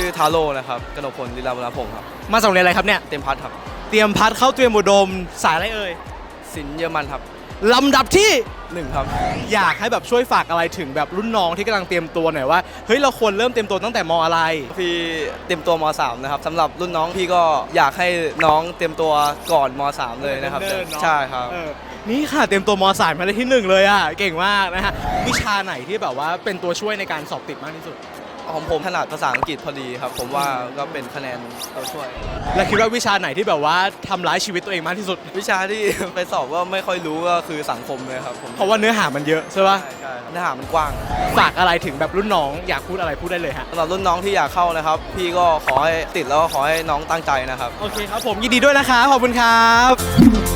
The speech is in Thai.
อทาโร่นะครับกนกพลลีลาบุรพงศ์ครับ มาส่งเรียนอะไรครับเนี่ย เต็มพัดครับ เตรียมพัดเข้าเตรียมอุดมสายอะไรเอ่ยสินเยอรมันครับลำดับที่ หนึ่งครับ อยากให้แบบช่วยฝากอะไรถึงแบบรุ่นน้องที่กำลังเตรียมตัวหน่อยว่าเฮ้ยเราควรเริ่มเตรียมตัวตั้งแต่มอะไร พี่เตรียมตัวม .3 นะครับสำหรับรุ่นน้องพี่ก็อยากให้น้องเตรียมตัวก่อนม .3 เลยนะครับเนิ่นๆเนอะ ใช่ครับ เออนี่ค่ะเตรียมตัวมสายมาได้ที่หนึ่งเลยอะเก่งมากนะฮะวิชาไหนที่แบบว่าเป็นตัวช่วยในการสอบติดมากที่สุด ของผมถนัดภาษาอังกฤษพอดีครับ ผมว่าก็เป็นคะแนนตัวช่วย และคิดว่าวิชาไหนที่แบบว่าทำร้ายชีวิตตัวเองมากที่สุด วิชาที่ ไปสอบก็ไม่ค่อยรู้ก็คือสังคมเลยครับผมเพราะว่าเนื้อหามันเยอะใช่ปะใช่ใช่เนื้อหามันกว้าง ฝากอะไรถึงแบบรุ่นน้องอยากพูดอะไรพูดได้เลยฮะ สำหรับรุ่นน้องที่อยากเข้านะครับ พี่ก็ขอให้ติดแล้วก็ขอให้น้องตั้งใจนะครับ โอเคครับผมยินดีด้วยนะครับขอบคุณครับ